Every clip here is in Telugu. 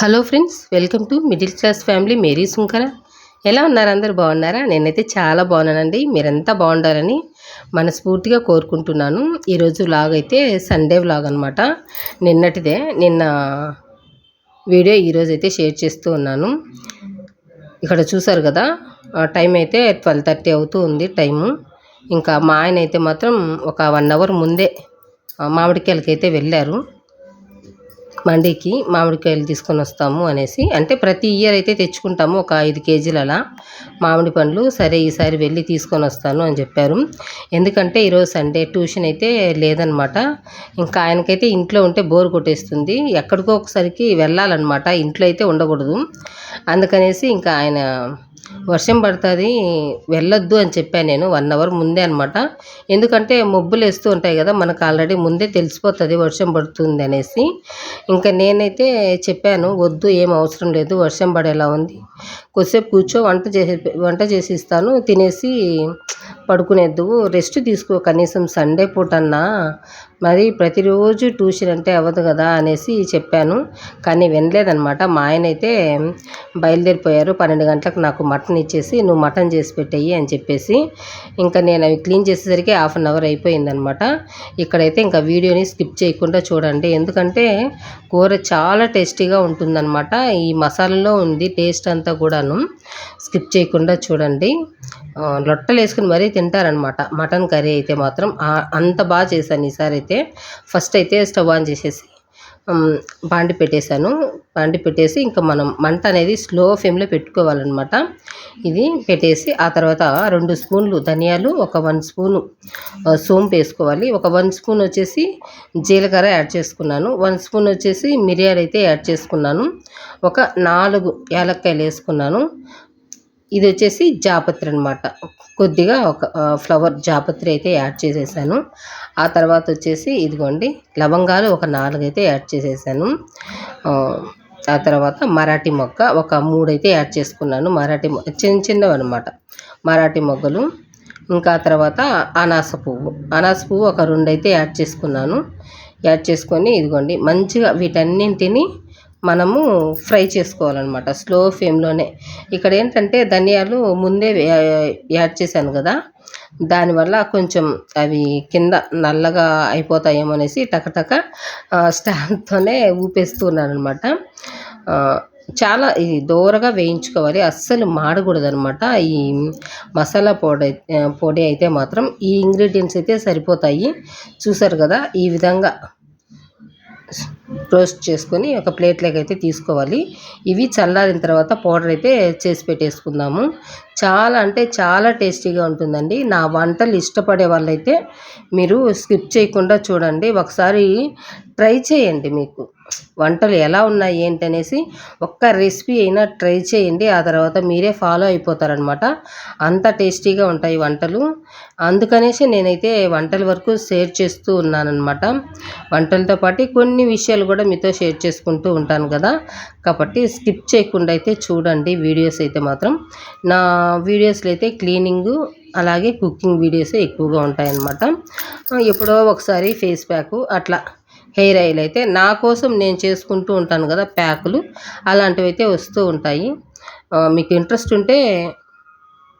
Hello friends welcome to middle class family. Mary Sunkara. ఎలా ఉన్నారు అందరు? బాగున్నారా? నేనైతే చాలా బాగున్నానండి. మీరంతా బాగుండాలని మనస్ఫూర్తిగా కోరుకుంటున్నాను. ఈరోజు వ్లాగ్ అయితే సండే వ్లాగ్ అనమాట నిన్నటిదే నిన్న వీడియో ఈరోజు అయితే షేర్ చేస్తూ ఉన్నాను. ఇక్కడ చూసారు కదా ఆ టైం అయితే ట్వెల్వ్ థర్టీ అవుతూ ఉంది టైము. ఇంకా మా ఆయన అయితే మాత్రం ఒక వన్ అవర్ ముందే మామిడికాయలకైతే వెళ్ళారు. మండికి మామిడికాయలు తీసుకొని వస్తాము అనేసి. అంటే ప్రతి ఇయర్ అయితే తెచ్చుకుంటాము ఒక ఐదు కేజీలు అలా. మామిడి పండ్లు సరే ఈసారి వెళ్ళి తీసుకొని వస్తాను అని చెప్పారు. ఎందుకంటే ఈరోజు సండే ట్యూషన్ అయితే లేదనమాట. ఇంకా ఆయనకైతే ఇంట్లో ఉంటే బోర్ కొట్టేస్తుంది. ఎక్కడికో ఒకసారికి వెళ్ళాలన్నమాట. ఇంట్లో అయితే ఉండకూడదు. అందుకనేసి ఇంకా ఆయన వర్షం పడుతుంది వెళ్ళొద్దు అని చెప్పాను నేను వన్ అవర్ ముందే అనమాట ఎందుకంటే మబ్బులు వేస్తూ ఉంటాయి కదా మనకు ఆల్రెడీ ముందే తెలిసిపోతుంది వర్షం పడుతుంది అనేసి. ఇంకా నేనైతే చెప్పాను వద్దు ఏం అవసరం లేదు వర్షం పడేలా ఉంది. కొద్దిసేపు కూర్చో వంట చేసి వంట చేసి ఇస్తాను తినేసి పడుకునేద్దు రెస్ట్ తీసుకో కనీసం సండే పూటన్నా మరి ప్రతిరోజు ట్యూషన్ అంటే అవ్వదు కదా అనేసి చెప్పాను. కానీ వినలేదనమాట మా ఆయన అయితే బయలుదేరిపోయారు. పన్నెండు గంటలకు నాకు మటన్ ఇచ్చేసి నువ్వు మటన్ చేసి పెట్టేయి అని చెప్పేసి ఇంకా నేను అవి క్లీన్ చేసేసరికి హాఫ్ అన్ అవర్ అయిపోయిందనమాట ఇక్కడైతే ఇంకా వీడియోని స్కిప్ చేయకుండా చూడండి. ఎందుకంటే కూర చాలా టేస్టీగా ఉంటుందన్నమాట. ఈ మసాలాలో ఉంది టేస్ట్ అంతా కూడాను. స్కిప్ చేయకుండా చూడండి. లొట్టలు వేసుకుని మరీ తింటారనమాట మటన్ కర్రీ అయితే మాత్రం అంత బాగా చేశాను ఈసారి అయితే. ఫస్ట్ అయితే స్టవ్ ఆన్ చేసేసి బాండి పెట్టేశాను. బాండి పెట్టేసి ఇంకా మనం మంట అనేది స్లో ఫ్లేమ్లో పెట్టుకోవాలన్నమాట. ఇది పెట్టేసి ఆ తర్వాత రెండు స్పూన్లు ధనియాలు ఒక వన్ స్పూను సోంపు వేసుకోవాలి. ఒక వన్ స్పూన్ వచ్చేసి జీలకర్ర యాడ్ చేసుకున్నాను. వన్ స్పూన్ వచ్చేసి మిరియాలు అయితే యాడ్ చేసుకున్నాను. ఒక నాలుగు యాలక్కాయలు వేసుకున్నాను. ఇది వచ్చేసి జాపత్రి అనమాట కొద్దిగా ఒక ఫ్లవర్ జాపత్రి అయితే యాడ్ చేసేసాను. ఆ తర్వాత వచ్చేసి ఇదిగోండి లవంగాలు ఒక నాలుగు అయితే యాడ్ చేసేసాను. ఆ, తర్వాత మరాఠీ మొగ్గ ఒక మూడు అయితే యాడ్ చేసుకున్నాను. మరాఠీ చిన్న చిన్నవి అనమాట మరాఠీ మొగ్గలు ఇంకా తర్వాత అనాస పువ్వు. అనాస పువ్వు ఒక రెండు అయితే యాడ్ చేసుకున్నాను. యాడ్ చేసుకొని ఇదిగోండి మంచిగా వీటన్నింటినీ మనము ఫ్రై చేసుకోవాలన్నమాట స్లో ఫ్లేమ్లోనే. ఇక్కడ ఏంటంటే ధనియాలు ముందే యాడ్ చేశాను కదా దానివల్ల కొంచెం అవి కింద నల్లగా అయిపోతాయేమో అనేసి టకటక స్టాండ్తోనే ఊపేస్తున్నాను అనమాట చాలా ఇది దూరగా వేయించుకోవాలి అస్సలు మాడకూడదు అనమాట ఈ మసాలా పొడి పొడి అయితే మాత్రం ఈ ఇంగ్రీడియంట్స్ అయితే సరిపోతాయి. చూసారు కదా ఈ విధంగా రోస్ట్ చేసుకొని ఒక ప్లేట్లోకి అయితే తీసుకోవాలి. ఇవి చల్లారిన తర్వాత పౌడర్ అయితే చేసి పెట్టేసుకుందాము. చాలా అంటే చాలా టేస్టీగా ఉంటుందండి. నా వంటలు ఇష్టపడే వాళ్ళైతే మీరు స్కిప్ చేయకుండా చూడండి. ఒకసారి ట్రై చేయండి మీకు. వంటలు ఎలా ఉన్నాయి ఏంటి అనేసి ఒక్క రెసిపీ అయినా ట్రై చేయండి. ఆ తర్వాత మీరే ఫాలో అయిపోతారనమాట. అంత టేస్టీగా ఉంటాయి వంటలు. అందుకనేసి నేనైతే వంటల వరకు షేర్ చేస్తూ ఉన్నానన్నమాట వంటలతో పాటు కొన్ని విషయాలు కూడా మీతో షేర్ చేసుకుంటూ ఉంటాను కదా. కాబట్టి స్కిప్ చేయకుండా అయితే చూడండి వీడియోస్ అయితే మాత్రం. నా వీడియోస్లో అయితే క్లీనింగ్ అలాగే కుకింగ్ వీడియోస్ ఎక్కువగా ఉంటాయన్నమాట ఎప్పుడో ఒకసారి ఫేస్ ప్యాక్ అట్లా. హెయిర్ ఆయిల్ అయితే నా కోసం నేను చేసుకుంటూ ఉంటాను కదా ప్యాకులు. అలాంటివి అయితే వస్తూ ఉంటాయి. మీకు ఇంట్రెస్ట్ ఉంటే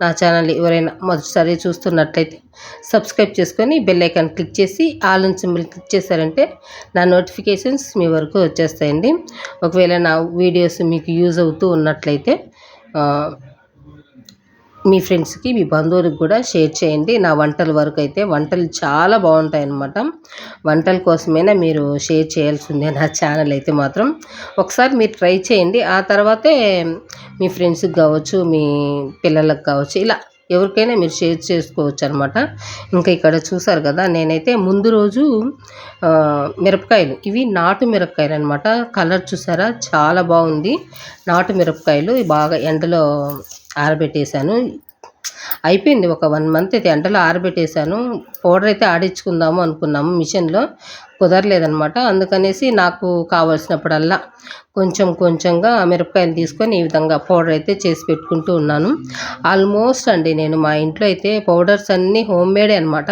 నా ఛానల్ ఎవరైనా మొదటిసారి చూస్తున్నట్లయితే సబ్స్క్రైబ్ చేసుకొని బెల్ ఐకాన్ క్లిక్ చేసి ఆల్ సింబల్ క్లిక్ చేశారంటే నా నోటిఫికేషన్స్ మీ వరకు వచ్చేస్తాయండి. ఒకవేళ నా వీడియోస్ మీకు యూజ్ అవుతూ ఉన్నట్లయితే మీ ఫ్రెండ్స్కి మీ బంధువులకు కూడా షేర్ చేయండి. నా వంటల వరకు అయితే వంటలు చాలా బాగుంటాయి అన్నమాట వంటల కోసమైనా మీరు షేర్ చేయాల్సిందే నా ఛానల్ అయితే మాత్రం. ఒకసారి మీరు ట్రై చేయండి. ఆ తర్వాతే మీ ఫ్రెండ్స్కి కావచ్చు మీ పిల్లలకు కావచ్చు ఇలా ఎవరికైనా మీరు షేర్ చేసుకోవచ్చు అనమాట ఇంకా ఇక్కడ చూసారు కదా నేనైతే ముందు రోజు మిరపకాయలు. ఇవి నాటు మిరపకాయలు అనమాట కలర్ చూసారా? చాలా బాగుంది. నాటు మిరపకాయలు బాగా ఎండలో ఆరబెట్టేశాను. అయిపోయింది ఒక వన్ మంత్ అయితే. ఎండలో ఆరబెట్టేశాను. పౌడర్ అయితే ఆడించుకుందాము అనుకున్నాము మిషన్లో. కుదరలేదనమాట అందుకనేసి నాకు కావాల్సినప్పుడల్లా కొంచెం కొంచెంగా మిరపకాయలు తీసుకొని ఈ విధంగా పౌడర్ అయితే చేసి పెట్టుకుంటూ ఉన్నాను. ఆల్మోస్ట్ అండి నేను మా ఇంట్లో అయితే పౌడర్స్ అన్నీ హోమ్ మేడే అనమాట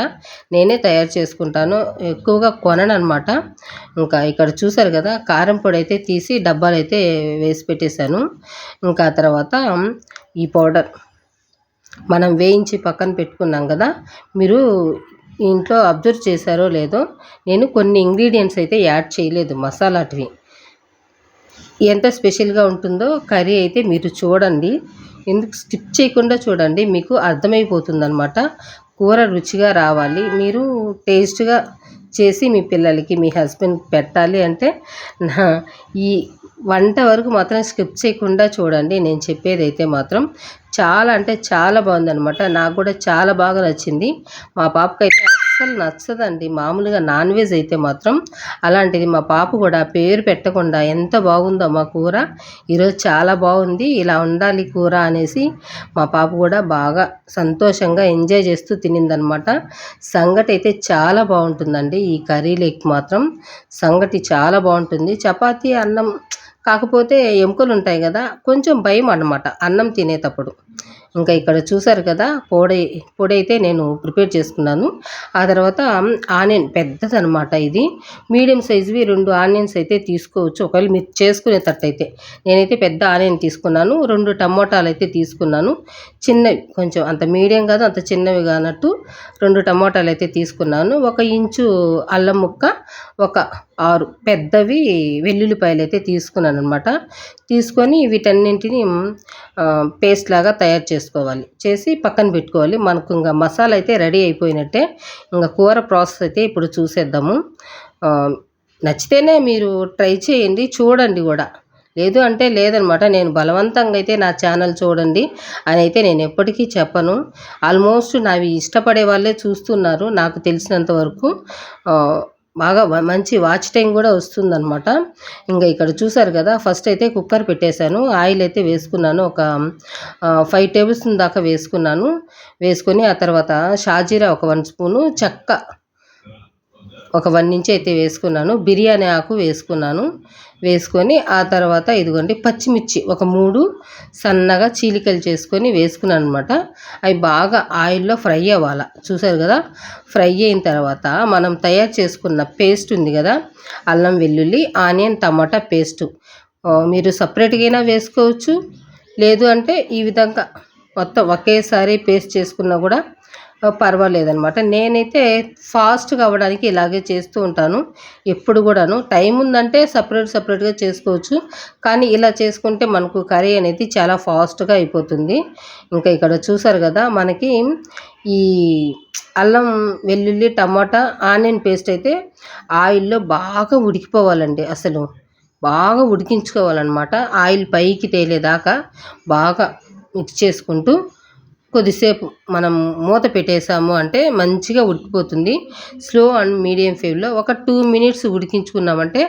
నేనే తయారు చేసుకుంటాను. ఎక్కువగా కొనను అనమాట ఇంకా ఇక్కడ చూసారు కదా కారం పొడి అయితే తీసి డబ్బాలు అయితే వేసి పెట్టేశాను. ఇంకా తర్వాత ఈ పౌడర్. మనం వేయించి పక్కన పెట్టుకున్నాం కదా మీరు ఇంట్లో అబ్జర్వ్ చేశారో లేదో నేను కొన్ని ఇంగ్రీడియంట్స్ అయితే యాడ్ చేయలేదు మసాలాటివి. ఎంత స్పెషల్గా ఉంటుందో కర్రీ అయితే మీరు చూడండి. ఎందుకు స్కిప్ చేయకుండా చూడండి మీకు అర్థమైపోతుందనమాట కూర రుచిగా రావాలి మీరు టేస్ట్గా చేసి మీ పిల్లలకి మీ హస్బెండ్ పెట్టాలి అంటే నా ఈ వంట వరకు మాత్రం స్కిప్ చేయకుండా చూడండి. నేను చెప్పేది అయితే మాత్రం చాలా అంటే చాలా బాగుందనమాట నాకు కూడా చాలా బాగా నచ్చింది. మా పాపకైతే అస్సలు నచ్చదండి. మామూలుగా నాన్ వెజ్ అయితే మాత్రం అలాంటిది మా పాప కూడా పేరు పెట్టకుండా ఎంత బాగుందో మా కూర. ఈరోజు చాలా బాగుంది. ఇలా ఉండాలి కూర అనేసి మా పాప కూడా బాగా సంతోషంగా ఎంజాయ్ చేస్తూ తినిందనమాట సంగటి అయితే చాలా బాగుంటుందండి. ఈ కర్రీలోకి మాత్రం సంగటి చాలా బాగుంటుంది. చపాతీ అన్నం కాకపోతే ఎముకలు ఉంటాయి కదా కొంచెం భయం అన్నమాట అన్నం తినేటప్పుడు. ఇంకా ఇక్కడ చూసారు కదా పొడి పొడి అయితే నేను ప్రిపేర్ చేసుకున్నాను. ఆ తర్వాత ఆనియన్ పెద్దదనమాట ఇది. మీడియం సైజువి రెండు ఆనియన్స్ అయితే తీసుకోవచ్చు. ఒకవేళ మీరు చేసుకునేటట్టయితే నేనైతే పెద్ద ఆనియన్ తీసుకున్నాను రెండు టమోటాలు అయితే తీసుకున్నాను. చిన్నవి కొంచెం అంత మీడియం కాదు అంత చిన్నవి కానట్టు రెండు టమోటాలు అయితే తీసుకున్నాను. ఒక ఇంచు అల్లం ముక్క ఒక ఆరు పెద్దవి వెల్లుల్లిపాయలు అయితే తీసుకున్నాను అనమాట తీసుకొని వీటన్నింటిని పేస్ట్ లాగా తయారు చేసుకోవాలి. చేసి పక్కన పెట్టుకోవాలి. మనకు ఇంకా మసాలా అయితే రెడీ అయిపోయినట్టే. ఇంకా కూర ప్రాసెస్ అయితే ఇప్పుడు చూసేద్దాము. నచ్చితేనే మీరు ట్రై చేయండి. చూడండి కూడా. లేదు అంటే లేదనమాట నేను బలవంతంగా అయితే నా ఛానల్ చూడండి అని అయితే నేను ఎప్పటికీ చెప్పను. ఆల్మోస్ట్ నావి ఇష్టపడే వాళ్ళే చూస్తున్నారు. నాకు తెలిసినంత వరకు బాగా మంచి వాచ్ టైం కూడా వస్తుందనమాట ఇంకా ఇక్కడ చూసారు కదా ఫస్ట్ అయితే కుక్కర్ పెట్టేశాను. ఆయిల్ అయితే వేసుకున్నాను. ఒక ఫైవ్ టేబుల్ స్పూన్ దాకా వేసుకున్నాను. వేసుకొని ఆ తర్వాత షాజీరా ఒక వన్ స్పూను చెక్క ఒక వన్ ఇంచ్ అయితే వేసుకున్నాను. బిర్యానీ ఆకు వేసుకున్నాను. వేసుకొని ఆ తర్వాత ఇదిగోండి పచ్చిమిర్చి ఒక మూడు సన్నగా చీలికలు చేసుకొని వేసుకున్నాను అనమాట అవి బాగా ఆయిల్లో ఫ్రై అవ్వాల. చూసారు కదా? ఫ్రై అయిన తర్వాత మనం తయారు చేసుకున్న పేస్ట్ ఉంది కదా? అల్లం వెల్లుల్లి ఆనియన్ టమాటా పేస్టు. మీరు సపరేట్గా వేసుకోవచ్చు. లేదు అంటే ఈ విధంగా మొత్తం ఒకేసారి పేస్ట్ చేసుకున్నా కూడా పర్వాలేదనమాట నేనైతే ఫాస్ట్గా అవ్వడానికి ఇలాగే చేస్తూ ఉంటాను. ఎప్పుడు కూడాను. టైం ఉందంటే సపరేట్ సపరేట్గా చేసుకోవచ్చు. కానీ ఇలా చేసుకుంటే మనకు కర్రీ అనేది చాలా ఫాస్ట్గా అయిపోతుంది. ఇంకా ఇక్కడ చూసారు కదా మనకి ఈ అల్లం వెల్లుల్లి టమాటా ఆనియన్ పేస్ట్ అయితే ఆయిల్లో బాగా ఉడికిపోవాలండి అసలు. బాగా ఉడికించుకోవాలన్నమాట. ఆయిల్ పైకి తేలేదాకా బాగా మిక్స్ చేసుకుంటూ కొద్దిసేపు మనం మూత పెట్టేసాము అంటే మంచిగా ఉడికిపోతుంది. స్లో అండ్ మీడియం ఫ్లేమ్లో ఒక టూ మినిట్స్ ఉడికించుకున్నామంటే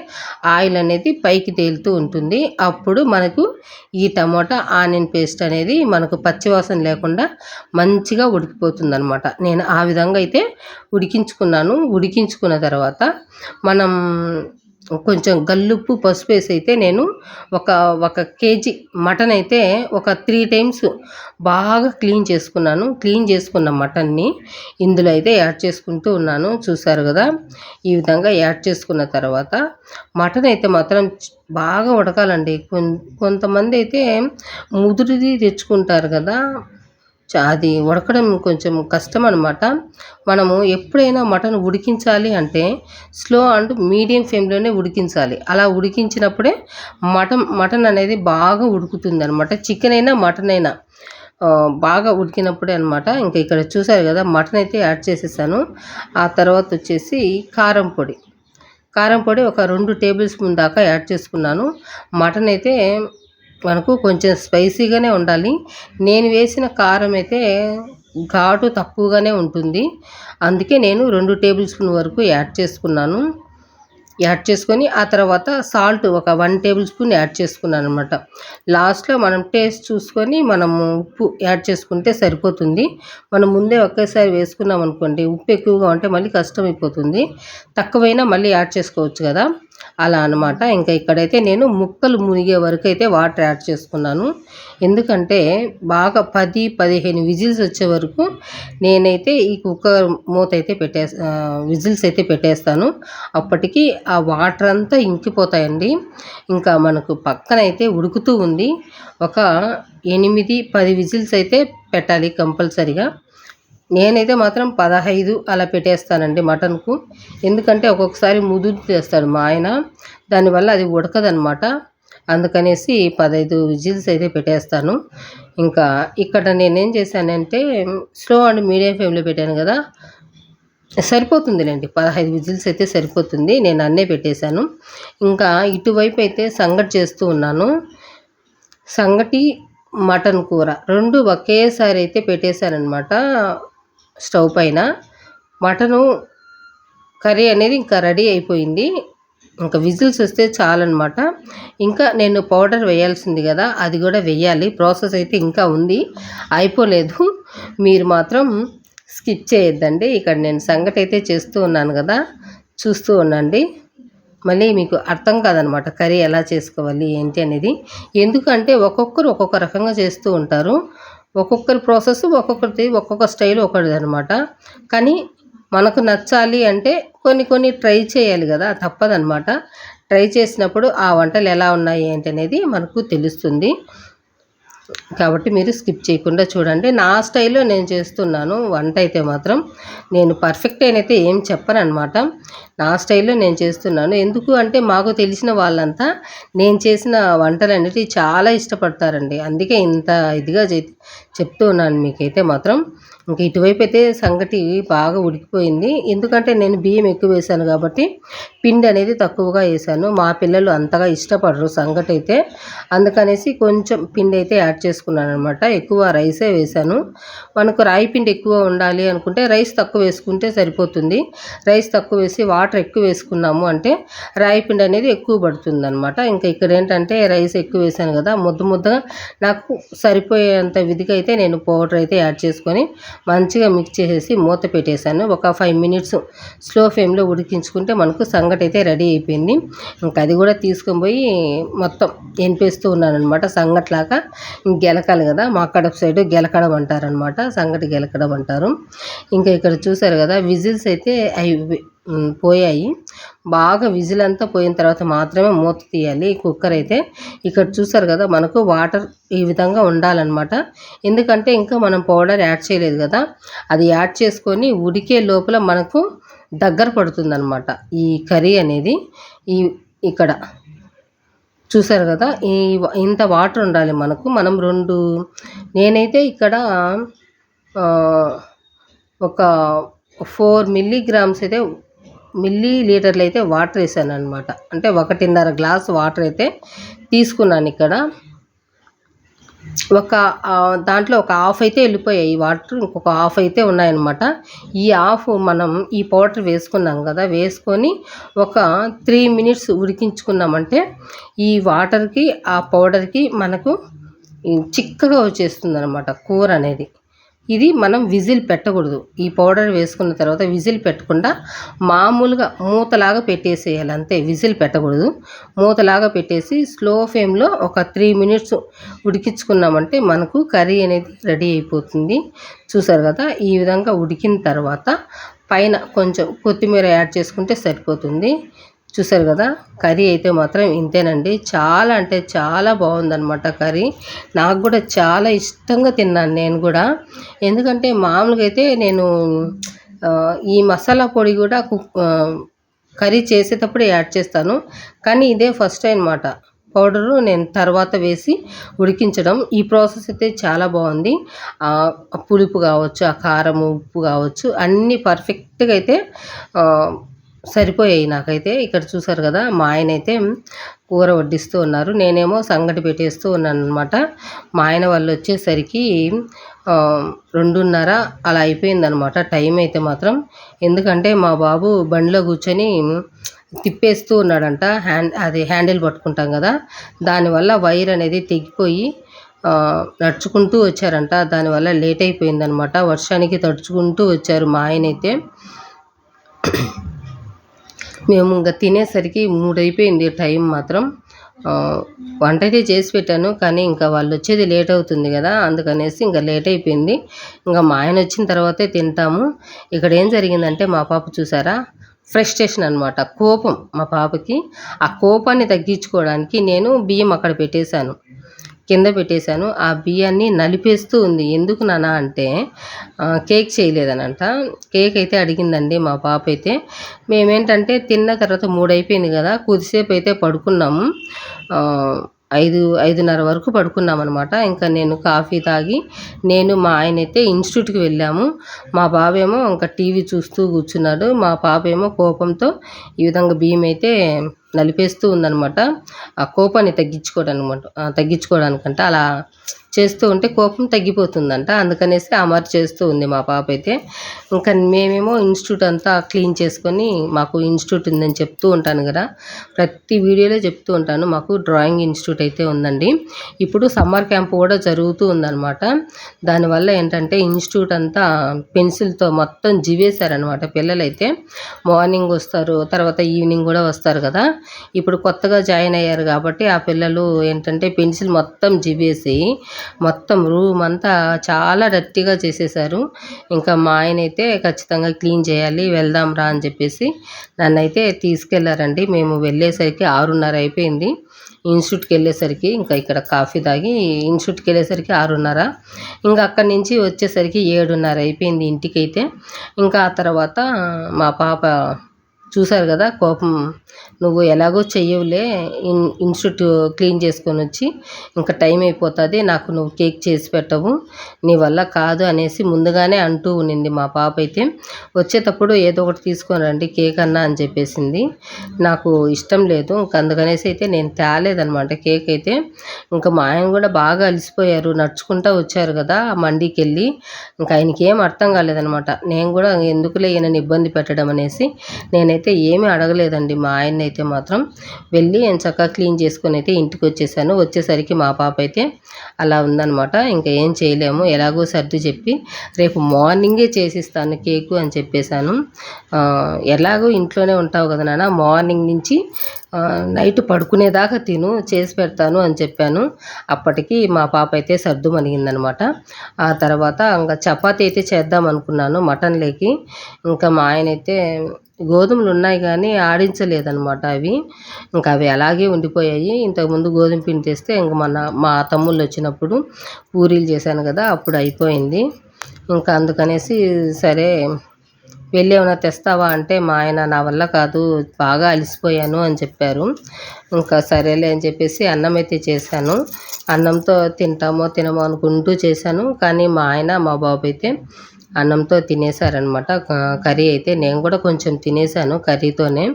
ఆయిల్ అనేది పైకి తేలుతూ ఉంటుంది. అప్పుడు మనకు ఈ టమోటా ఆనియన్ పేస్ట్ అనేది మనకు పచ్చివాసన లేకుండా మంచిగా ఉడికిపోతుంది అనమాట నేను ఆ విధంగా అయితే ఉడికించుకున్నాను. ఉడికించుకున్న తర్వాత మనం కొంచెం గల్లుప్పు పసుపు వేసి అయితే నేను ఒక ఒక కేజీ మటన్ అయితే ఒక త్రీ టైమ్స్ బాగా క్లీన్ చేసుకున్నాను. క్లీన్ చేసుకున్న మటన్ని ఇందులో అయితే యాడ్ చేసుకుంటూ ఉన్నాను. చూసారు కదా? ఈ విధంగా యాడ్ చేసుకున్న తర్వాత మటన్ అయితే మాత్రం బాగా ఉడకాలండి. కొంతమంది అయితే ముదురుది తెచ్చుకుంటారు కదా? అది ఉడకడం కొంచెం కష్టం అనమాట మనము ఎప్పుడైనా మటన్ ఉడికించాలి అంటే స్లో అండ్ మీడియం ఫ్లేమ్లోనే ఉడికించాలి. అలా ఉడికించినప్పుడే మటన్ మటన్ అనేది బాగా ఉడుకుతుంది అనమాట చికెన్ అయినా మటన్ అయినా. బాగా ఉడికినప్పుడే అనమాట ఇంకా ఇక్కడ చూసారు కదా మటన్ అయితే యాడ్ చేసేసాను. ఆ తర్వాత వచ్చేసి కారం పొడి. కారం పొడి ఒక రెండు టేబుల్ స్పూన్ దాకా యాడ్ చేసుకున్నాను. మటన్ అయితే మనకు కొంచెం స్పైసీగానే ఉండాలి. నేను వేసిన కారం అయితే ఘాటు తక్కువగానే ఉంటుంది. అందుకే నేను రెండు టేబుల్ స్పూన్ వరకు యాడ్ చేసుకున్నాను. యాడ్ చేసుకొని ఆ తర్వాత సాల్ట్ ఒక వన్ టేబుల్ స్పూన్ యాడ్ చేసుకున్నాను అనమాట లాస్ట్లో మనం టేస్ట్ చూసుకొని మనము ఉప్పు యాడ్ చేసుకుంటే సరిపోతుంది. మనం ముందే ఒకేసారి వేసుకున్నాం అనుకోండి ఉప్పు ఎక్కువగా ఉంటే మళ్ళీ కష్టమైపోతుంది. తక్కువైనా మళ్ళీ యాడ్ చేసుకోవచ్చు కదా. అలా అనమాట ఇంకా ఇక్కడైతే నేను ముక్కలు మునిగే వరకు అయితే వాటర్ యాడ్ చేసుకున్నాను. ఎందుకంటే బాగా పది పదిహేను విజిల్స్ వచ్చే వరకు నేనైతే ఈ కుక్కర్ మూత అయితే పెట్టే విజిల్స్ అయితే పెట్టేస్తాను. అప్పటికి ఆ వాటర్ అంతా ఇంకిపోతాయండి. ఇంకా మనకు పక్కన అయితే ఉడుకుతూ ఉంది. ఒక ఎనిమిది పది విజిల్స్ అయితే పెట్టాలి కంపల్సరిగా. నేనైతే మాత్రం పదహైదు అలా పెట్టేస్తానండి మటన్కు. ఎందుకంటే ఒక్కొక్కసారి ముదురు చేస్తాడు మా ఆయన. దానివల్ల అది ఉడకదనమాట అందుకనేసి పదహైదు విజిల్స్ అయితే పెట్టేస్తాను. ఇంకా ఇక్కడ నేనేం చేశానంటే స్లో అండ్ మీడియం ఫ్లేమ్లో పెట్టాను కదా. సరిపోతుందిలేండి. పదహైదు విజిల్స్ అయితే సరిపోతుంది. నేను అన్నే పెట్టేశాను. ఇంకా ఇటువైపు అయితే సంగటి చేస్తూ ఉన్నాను. సంగటి మటన్ కూర రెండు ఒకేసారి అయితే పెట్టేశానమాట స్టవ్ పైన మటను కర్రీ అనేది ఇంకా రెడీ అయిపోయింది. ఇంకా విజిల్స్ వస్తే చాలన్నమాట. ఇంకా నేను పౌడర్ వేయాల్సింది కదా అది కూడా వేయాలి. ప్రాసెస్ అయితే ఇంకా ఉంది. అయిపోలేదు. మీరు మాత్రం స్కిప్ చేయొద్దండి. ఇక్కడ నేను సంగటి అయితే చేస్తూ ఉన్నాను కదా చూస్తూ ఉండండి. మళ్ళీ మీకు అర్థం కాదనమాట కర్రీ ఎలా చేసుకోవాలి ఏంటి అనేది. ఎందుకంటే ఒక్కొక్కరు ఒక్కొక్క రకంగా చేస్తూ ఉంటారు. ఒక్కొక్కరి ప్రాసెస్ ఒక్కొక్కరిది ఒక్కొక్క స్టైల్ ఒకటిది అనమాట కానీ మనకు నచ్చాలి అంటే కొన్ని కొన్ని ట్రై చేయాలి కదా తప్పదనమాట ట్రై చేసినప్పుడు ఆ వంటలు ఎలా ఉన్నాయి ఏంటి అనేది మనకు తెలుస్తుంది. కాబట్టి మీరు స్కిప్ చేయకుండా చూడండి. నా స్టైల్లో నేను చేస్తున్నాను వంట అయితే మాత్రం. నేను పర్ఫెక్ట్ అయినైతే ఏం చెప్పను అనమాట నా స్టైల్లో నేను చేస్తున్నాను. ఎందుకు అంటే మాకు తెలిసిన వాళ్ళంతా నేను చేసిన వంటలు చాలా ఇష్టపడతారండి. అందుకే ఇంత ఇదిగా చెప్తూ ఉన్నాను మీకైతే మాత్రం. ఇంక ఇటువైపు అయితే సంగటి బాగా ఉడికిపోయింది. ఎందుకంటే నేను బియ్యం ఎక్కువ వేసాను కాబట్టి పిండి అనేది తక్కువగా వేసాను మా పిల్లలు అంతగా ఇష్టపడరు సంగటి అయితే. అందుకనేసి కొంచెం పిండి అయితే యాడ్ చేసుకున్నాను అనమాట ఎక్కువ రైసే వేసాను మనకు రాయి పిండి ఎక్కువ ఉండాలి అనుకుంటే రైస్ తక్కువ వేసుకుంటే సరిపోతుంది. రైస్ తక్కువ వేసి వాటర్ ఎక్కువ వేసుకున్నాము అంటే రాయి పిండి అనేది ఎక్కువ పడుతుంది అనమాట ఇంకా ఇక్కడ ఏంటంటే రైస్ ఎక్కువ వేసాను కదా ముద్ద ముద్దగా నాకు సరిపోయేంత విధిగా అయితే నేను పౌడర్ అయితే యాడ్ చేసుకొని మంచిగా మిక్స్ చేసేసి మూత పెట్టేశాను. ఒక ఫైవ్ మినిట్స్ స్లో ఫ్లేమ్లో ఉడికించుకుంటే మనకు సంగటి అయితే రెడీ అయిపోయింది. ఇంకా అది కూడా తీసుకొని పోయి మొత్తం ఎనిపేస్తూ ఉన్నాను అనమాట సంగట్లాగా గెలకాలి కదా. మా కడప సైడ్ గెలకడం అంటారనమాట సంగటి గెలకడం అంటారు. ఇంకా ఇక్కడ చూసారు కదా విజిల్స్ అయితే అవి పోయాయి. బాగా విజిల్ అంతా పోయిన తర్వాత మాత్రమే మూత తీయాలి. కుక్కర్ అయితే ఇక్కడ చూసారు కదా మనకు వాటర్ ఈ విధంగా ఉండాలన్నమాట. ఎందుకంటే ఇంకా మనం పౌడర్ యాడ్ చేయలేదు కదా అది యాడ్ చేసుకొని ఉడికే లోపల మనకు దగ్గర పడుతుందన్నమాట ఈ కర్రీ అనేది. ఈ ఇక్కడ చూసారు కదా ఈ ఇంత వాటర్ ఉండాలి మనకు. మనం రెండు నేనైతే ఇక్కడ ఒక ఫోర్ మిల్లీగ్రామ్స్ అయితే మిల్లీ లీటర్లు అయితే వాటర్ వేసాను అనమాట అంటే ఒకటిన్నర గ్లాస్ వాటర్ అయితే తీసుకున్నాను ఇక్కడ. ఒక దాంట్లో ఒక హాఫ్ అయితే వెళ్ళిపోయాయి. వాటర్ ఇంకొక హాఫ్ అయితే ఉన్నాయన్నమాట. ఈ హాఫ్ మనం ఈ పౌడర్ వేసుకున్నాం కదా వేసుకొని ఒక త్రీ మినిట్స్ ఉడికించుకున్నామంటే ఈ వాటర్కి ఆ పౌడర్కి మనకు చిక్కగా వచ్చేస్తుంది అనమాట కూర అనేది. ఇది మనం విజిల్ పెట్టకూడదు. ఈ పౌడర్ వేసుకున్న తర్వాత విజిల్ పెట్టకుండా మామూలుగా మూతలాగా పెట్టేసేయాలి. అంతే విజిల్ పెట్టకూడదు. మూతలాగా పెట్టేసి స్లో ఫ్లేమ్లో ఒక త్రీ మినిట్స్ ఉడికించుకున్నామంటే మనకు కర్రీ అనేది రెడీ అయిపోతుంది. చూసారు కదా ఈ విధంగా ఉడికిన తర్వాత పైన కొంచెం కొత్తిమీర యాడ్ చేసుకుంటే సరిపోతుంది. చూసారు కదా? కర్రీ అయితే మాత్రం ఇంతేనండి. చాలా అంటే చాలా బాగుందనమాట కర్రీ. నాకు కూడా చాలా ఇష్టంగా తిన్నాను నేను కూడా. ఎందుకంటే మామూలుగా అయితే నేను ఈ మసాలా పొడి కూడా కుక్ కర్రీ చేసేటప్పుడు యాడ్ చేస్తాను. కానీ ఇదే ఫస్ట్ అనమాట పౌడరు నేను తర్వాత వేసి ఉడికించడం. ఈ ప్రాసెస్ అయితే చాలా బాగుంది. పులుపు కావచ్చు ఆ కారం ఉప్పు కావచ్చు అన్నీ పర్ఫెక్ట్గా అయితే సరిపోయాయి నాకైతే. ఇక్కడ చూసారు కదా మా ఆయన అయితే కూర వడ్డిస్తూ ఉన్నారు. నేనేమో సంగటి పెట్టేస్తూ ఉన్నాను అనమాట మా ఆయన వాళ్ళు వచ్చేసరికి రెండున్నర అలా అయిపోయిందనమాట టైం అయితే మాత్రం. ఎందుకంటే మా బాబు బండిలో కూర్చొని తిప్పేస్తూ ఉన్నాడంట. హ్యాండ్ అది హ్యాండిల్ పట్టుకుంటాం కదా దానివల్ల వైర్ అనేది తెగిపోయి నడుచుకుంటూ వచ్చారంట. దానివల్ల లేట్ అయిపోయిందనమాట వర్షానికి తడుచుకుంటూ వచ్చారు మా ఆయన అయితే మేము ఇంకా తినేసరికి మూడు అయిపోయింది టైం మాత్రం. వంట అయితే చేసి పెట్టాను కానీ ఇంకా వాళ్ళు వచ్చేది లేట్ అవుతుంది కదా అందుకనేసి ఇంకా లేట్ అయిపోయింది. ఇంకా మా ఆయన వచ్చిన తర్వాతే తింటాము. ఇక్కడ ఏం జరిగిందంటే మా పాప చూసారా? ఫ్రస్ట్రేషన్ అనమాట కోపం మా పాపకి. ఆ కోపాన్ని తగ్గించుకోవడానికి నేను బియ్యం అక్కడ పెట్టేశాను. కింద పెట్టేశాను. ఆ బియ్యాన్ని నలిపేస్తూ ఉంది. ఎందుకు నానా అంటే కేక్ చేయలేదనంట. కేక్ అయితే అడిగిందండి మా పాప అయితే మేమేంటంటే తిన్న తర్వాత మూడైపోయింది కదా కొద్దిసేపు అయితే పడుకున్నాము. ఐదు ఐదున్నర వరకు పడుకున్నాం అనమాట ఇంకా నేను కాఫీ తాగి నేను మా ఆయన అయితే ఇన్స్టిట్యూట్కి వెళ్ళాము. మా బాబేమో ఇంకా టీవీ చూస్తూ కూర్చున్నాడు. మా పాప ఏమో కోపంతో ఈ విధంగా బియ్యం అయితే నలిపేస్తూ ఉందనమాట ఆ కోపాన్ని తగ్గించుకోవడానికి తగ్గించుకోవడానికంట అలా చేస్తూ ఉంటే కోపం తగ్గిపోతుందంట. అందుకనేసి ఆ మరి చేస్తూ ఉంది మా పాప అయితే. ఇంకా మేమేమో ఇన్స్టిట్యూట్ అంతా క్లీన్ చేసుకొని మాకు ఇన్స్టిట్యూట్ ఉందని చెప్తూ ఉంటాను కదా. ప్రతి వీడియోలో చెప్తూ ఉంటాను. మాకు డ్రాయింగ్ ఇన్స్టిట్యూట్ అయితే ఉందండి. ఇప్పుడు సమ్మర్ క్యాంప్ కూడా జరుగుతూ ఉందన్నమాట. దానివల్ల ఏంటంటే ఇన్స్టిట్యూట్ అంతా పెన్సిల్తో మొత్తం జివేశారనమాట పిల్లలైతే. మార్నింగ్ వస్తారు తర్వాత ఈవినింగ్ కూడా వస్తారు కదా. ఇప్పుడు కొత్తగా జాయిన్ అయ్యారు కాబట్టి ఆ పిల్లలు ఏంటంటే పెన్సిల్ మొత్తం జిబేసి మొత్తం రూమ్ అంతా చాలా డర్టీగా చేసేసారు ఇంకా మా ఆయన అయితే ఖచ్చితంగా క్లీన్ చేయాలి వెళ్దాం రా అని చెప్పేసి నన్నైతే తీసుకెళ్ళారండి. మేము వెళ్ళేసరికి ఆరున్నర అయిపోయింది. ఇన్స్టిట్యూట్కి వెళ్ళేసరికి ఇంకా ఇక్కడ కాఫీ తాగి ఇన్స్టిట్యూట్కి వెళ్ళేసరికి ఆరున్నర. ఇంకా అక్కడి నుంచి వచ్చేసరికి ఏడున్నర అయిపోయింది ఇంటికైతే. ఇంకా ఆ తర్వాత మా పాప చూశారు కదా కోపం నువ్వు ఎలాగో చెయ్యవులే ఇన్ ఇన్స్టిట్యూట్ క్లీన్ చేసుకొని వచ్చి ఇంకా టైం అయిపోతుంది నాకు నువ్వు కేక్ చేసి పెట్టవు నీ వల్ల కాదు అనేసి ముందుగానే అంటూ ఉన్నింది మా పాప అయితే. వచ్చేటప్పుడు ఏదో ఒకటి తీసుకొని రండి కేక్ అన్నా అని చెప్పేసింది. నాకు ఇష్టం లేదు ఇంకా అందుకనేసి అయితే నేను తేలేదనమాట కేక్ అయితే. ఇంకా మా ఆయన కూడా బాగా అలసిపోయారు నడుచుకుంటా వచ్చారు కదా మండికి మండీకి వెళ్ళి ఇంకా ఆయనకి ఏం అర్థం కాలేదనమాట నేను కూడా ఎందుకులే ఈయనని ఇబ్బంది పెట్టడం అనేసి నేనైతే ఏమీ అడగలేదండి మా ఆయన అయితే మాత్రం వెళ్ళి నేను చక్కగా క్లీన్ చేసుకొని అయితే ఇంటికి వచ్చేసాను. వచ్చేసరికి మా పాప అయితే అలా ఉందన్నమాట. ఇంకా ఏం చేయలేము. ఎలాగో సర్ది చెప్పి రేపు మార్నింగే చేసిస్తాను కేకు అని చెప్పేశాను. ఎలాగో ఇంట్లోనే ఉంటావు కదా నాన్న. మార్నింగ్ నుంచి నైట్ పడుకునేదాకా తిను చేసి పెడతాను అని చెప్పాను. అప్పటికి మా పాప అయితే సర్దు మనిగిందనమాట. ఆ తర్వాత ఇంకా చపాతి అయితే చేద్దాం అనుకున్నాను మటన్ లేకి. ఇంకా మా ఆయన అయితే గోధుమలు ఉన్నాయి కానీ ఆడించలేదనమాట అవి. ఇంకా అవి అలాగే ఉండిపోయాయి. ఇంతకుముందు గోధుమ పిండి తెస్తే ఇంక మన మా తమ్ముళ్ళు వచ్చినప్పుడు పూరీలు చేశాను కదా అప్పుడు అయిపోయింది. ఇంకా అందుకనేసి సరే వెళ్ళి ఏమైనా తెస్తావా అంటే మా ఆయన నా వల్ల కాదు బాగా అలసిపోయాను అని చెప్పారు. ఇంకా సరేలే అని చెప్పేసి అన్నం అయితే చేశాను. అన్నంతో తింటామో తినమో అనుకుంటూ చేశాను. కానీ మా ఆయన మా బాబు అయితే అన్నంతో తినేసారనమాట కర్రీ అయితే నేను కూడా కొంచెం తినేసాను కర్రీతోనే.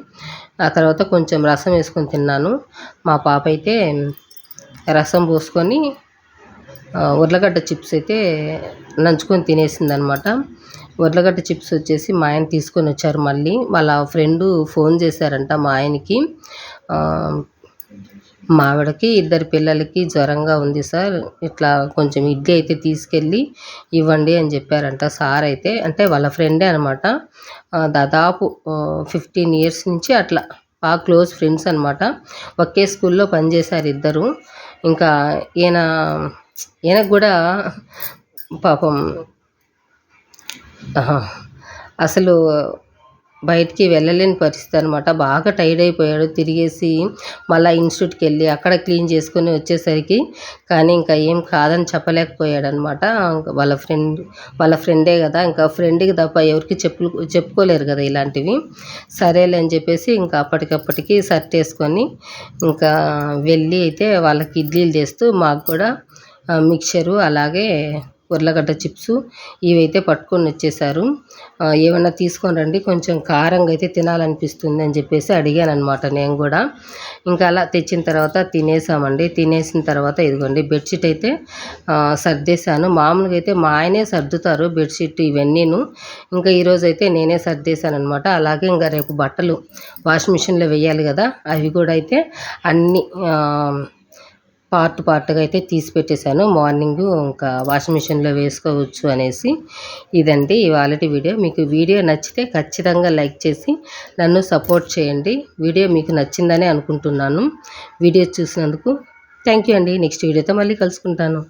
ఆ తర్వాత కొంచెం రసం వేసుకొని తిన్నాను. మా పాప అయితే రసం పోసుకొని ఉర్లగడ్డ చిప్స్ అయితే నంచుకొని తినేసింది అనమాట ఉర్లగడ్డ చిప్స్ వచ్చేసి మా ఆయన తీసుకొని వచ్చారు మళ్ళీ. వాళ్ళ ఫ్రెండు ఫోన్ చేశారంట మా ఆయనకి. మావిడకి మా ఆవిడకి ఇద్దరు పిల్లలకి జ్వరంగా ఉంది సార్. ఇట్లా కొంచెం ఇడ్లీ అయితే తీసుకెళ్ళి ఇవ్వండి అని చెప్పారంట సార్ అయితే. అంటే వాళ్ళ ఫ్రెండే అనమాట. దాదాపు ఫిఫ్టీన్ ఇయర్స్ నుంచి అట్లా బాగా క్లోజ్ ఫ్రెండ్స్ అనమాట. ఒకే స్కూల్లో పనిచేశారు ఇద్దరు. ఇంకా ఈయన ఈయనకు కూడా పాపం అసలు బయటికి వెళ్ళలేని పరిస్థితి అనమాట బాగా టైర్డ్ అయిపోయాడు. తిరిగేసి మళ్ళీ ఇన్స్టిట్యూట్కి వెళ్ళి అక్కడ క్లీన్ చేసుకొని వచ్చేసరికి కానీ ఇంకా ఏం కాదని చెప్పలేకపోయాడు అనమాట వాళ్ళ ఫ్రెండ్ వాళ్ళ ఫ్రెండే కదా. ఇంకా ఫ్రెండ్కి తప్ప ఎవరికి చెప్పు చెప్పుకోలేరు కదా ఇలాంటివి. సరేలే అని చెప్పేసి ఇంకా అప్పటికప్పటికి సర్ట్ వేసుకొని ఇంకా వెళ్ళి అయితే వాళ్ళకి ఇడ్లీలు చేస్తూ మాకు కూడా మిక్చరు అలాగే ఉర్లగడ్డ చిప్స్ ఇవైతే పట్టుకొని వచ్చేసారు. ఏమన్నా తీసుకొని రండి కొంచెం కారంగా అయితే తినాలనిపిస్తుంది అని చెప్పేసి అడిగాను అనమాట నేను కూడా. ఇంకా అలా తెచ్చిన తర్వాత తినేసామండి. తినేసిన తర్వాత ఇదిగోండి బెడ్షీట్ అయితే సర్దేశాను. మామూలుగా అయితే మా ఆయనే సర్దుతారు బెడ్షీట్ ఇవన్నీను. ఇంకా ఈరోజు అయితే నేనే సర్దేశాను అనమాట అలాగే ఇంకా రేపు బట్టలు వాషింగ్ మిషన్లో వేయాలి కదా అవి కూడా అయితే అన్ని పార్ట్ పార్ట్గా అయితే తీసి పెట్టేశాను మార్నింగ్ ఇంకా వాషింగ్ మిషన్లో వేసుకోవచ్చు అనేసి ఇదండి ఇవాళ వీడియో. మీకు వీడియో నచ్చితే ఖచ్చితంగా లైక్ చేసి నన్ను సపోర్ట్ చేయండి. వీడియో మీకు నచ్చిందని అనుకుంటున్నాను. వీడియో చూసినందుకు థ్యాంక్ యూ అండి. నెక్స్ట్ వీడియోతో మళ్ళీ కలుసుకుంటాను.